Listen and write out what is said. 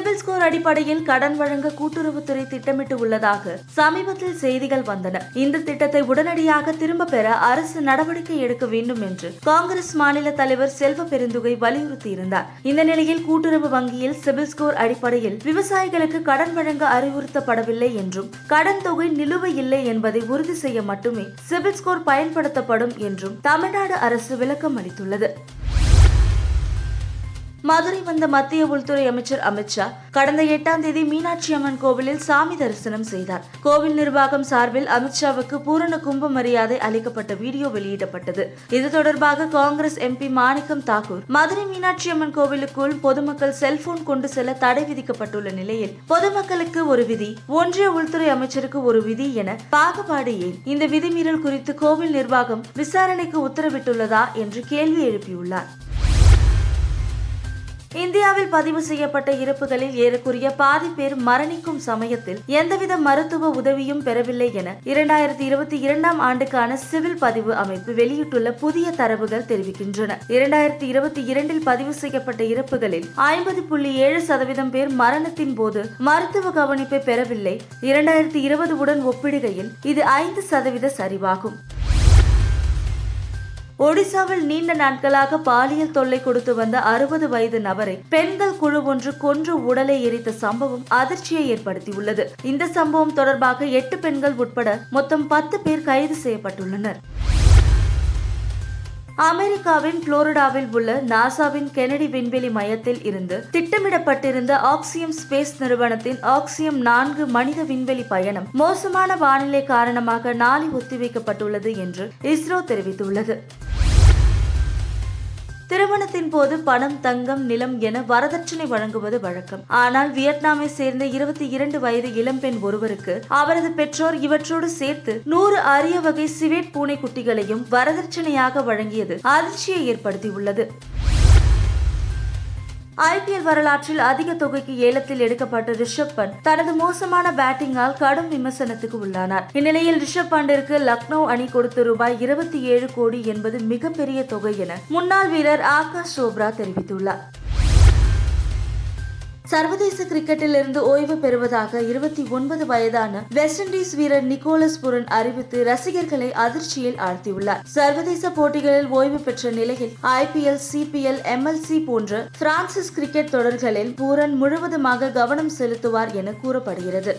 CIBIL score அடிப்படையில் கடன் வழங்க கூட்டுறவுத்துறை திட்டமிட்டு உள்ளதாக சமீபத்தில் செய்திகள் வந்தன. இந்த திட்டத்தை உடனடியாக திரும்ப பெற அரசு நடவடிக்கை எடுக்க வேண்டும் என்று காங்கிரஸ் மாநில தலைவர் செல்வ பெருந்துகை வலியுறுத்தியிருந்தார். இந்த நிலையில் கூட்டுறவு வங்கியில் சிபில் ஸ்கோர் அடிப்படையில் விவசாயிகளுக்கு கடன் வழங்க அறிவுறுத்தப்படவில்லை என்றும் கடன் தொகை நிலுவை இல்லை என்பதை உறுதி செய்ய மட்டுமே சிபில் ஸ்கோர் பயன்படுத்தப்படும் என்றும் தமிழ்நாடு அரசு விளக்கம் அளித்துள்ளது மதுரை வந்த மத்திய உள்துறை அமைச்சர் அமித்ஷா கடந்த எட்டாம் தேதி மீனாட்சி அம்மன் கோவிலில் சாமி தரிசனம் செய்தார். கோவில் நிர்வாகம் சார்பில் அமித்ஷாவுக்கு பூரண கும்ப மரியாதை அளிக்கப்பட்ட வீடியோ வெளியிடப்பட்டது. இது தொடர்பாக காங்கிரஸ் எம்பி மாணிக்கம் தாக்கூர் மதுரை மீனாட்சி அம்மன் கோவிலுக்குள் பொதுமக்கள் செல்போன் கொண்டு செல்ல தடை விதிக்கப்பட்டுள்ள நிலையில் பொதுமக்களுக்கு ஒரு விதி ஒன்றிய உள்துறை அமைச்சருக்கு ஒரு விதி என பாகுபாடு ஏன்? இந்த விதிமீறல் குறித்து கோவில் நிர்வாகம் விசாரணைக்கு உத்தரவிட்டுள்ளதா என்று கேள்வி எழுப்பியுள்ளார். இந்தியாவில் பதிவு செய்யப்பட்ட இறப்புகளில் ஏறக்குரிய பாதி பேர் மரணிக்கும் சமயத்தில் எந்தவித மருத்துவ உதவியும் பெறவில்லை என இரண்டாயிரத்தி இருபத்தி இரண்டாம் ஆண்டுக்கான சிவில் பதிவு அமைப்பு வெளியிட்டுள்ள புதிய தரவுகள் தெரிவிக்கின்றன. இரண்டாயிரத்தி இருபத்தி இரண்டில் பதிவு செய்யப்பட்ட இறப்புகளில் ஐம்பது புள்ளி ஏழு சதவீதம் பேர் மரணத்தின் போது மருத்துவ கவனிப்பை பெறவில்லை. இரண்டாயிரத்தி இருபது உடன் ஒப்பிடுகையில் இது ஐந்து சதவீத சரிவாகும். ஒடிசாவில் நீண்ட நாட்களாக பாலியல் தொல்லை கொடுத்து வந்த அறுபது வயது நபரை பெண்கள் குழு ஒன்று கொன்று உடலை எரித்த சம்பவம் அதிர்ச்சியை ஏற்படுத்தியுள்ளது. இந்த சம்பவம் தொடர்பாக எட்டு பெண்கள் உட்பட மொத்தம் பத்து பேர் கைது செய்யப்பட்டுள்ளனர். அமெரிக்காவின் புளோரிடாவில் உள்ள நாசாவின் கெனடி விண்வெளி மையத்தில் இருந்து திட்டமிடப்பட்டிருந்த ஆக்சியம் ஸ்பேஸ் நிறுவனத்தின் ஆக்சியம் நான்கு மனித விண்வெளி பயணம் மோசமான வானிலை காரணமாக நாளை ஒத்திவைக்கப்பட்டுள்ளது என்று இஸ்ரோ தெரிவித்துள்ளது. திருமணத்தின் போது பணம் தங்கம் நிலம் என வரதட்சணை வழங்குவது வழக்கம். ஆனால் வியட்நாமை சேர்ந்த இருபத்தி இரண்டு வயது இளம்பெண் ஒருவருக்கு அவரது பெற்றோர் இவற்றோடு சேர்த்து நூறு அரிய வகை சிவேட் பூனைக்குட்டிகளையும் வரதட்சணையாக வழங்கியது அதிர்ச்சியை ஏற்படுத்தியுள்ளது. ஐபிஎல் வரலாற்றில் அதிக தொகைக்கு ஏலத்தில் எடுக்கப்பட்ட ரிஷப் பண்ட் தனது மோசமான பேட்டிங்கால் கடும் விமர்சனத்துக்கு உள்ளானார். இந்நிலையில் ரிஷப் பண்டிற்கு லக்னோ அணி கொடுத்த ரூபாய் இருபத்தி ஏழு கோடி என்பது மிகப்பெரிய தொகை என முன்னாள் வீரர் ஆகாஷ் சோப்ரா தெரிவித்துள்ளார். சர்வதேச கிரிக்கெட்டில் இருந்து ஓய்வு பெறுவதாக இருபத்தி ஒன்பது வயதான வெஸ்ட் இண்டீஸ் வீரர் நிக்கோலஸ் புரன் அறிவித்து ரசிகர்களை அதிர்ச்சியில் ஆழ்த்தியுள்ளார். சர்வதேச போட்டிகளில் ஓய்வு பெற்ற நிலையில் ஐபிஎல் சிபிஎல் எம்எல்சி போன்ற பிரான்சிஸ் கிரிக்கெட் தொடர்களில் பூரன் முழுவதுமாக கவனம் செலுத்துவார் என கூறப்படுகிறது.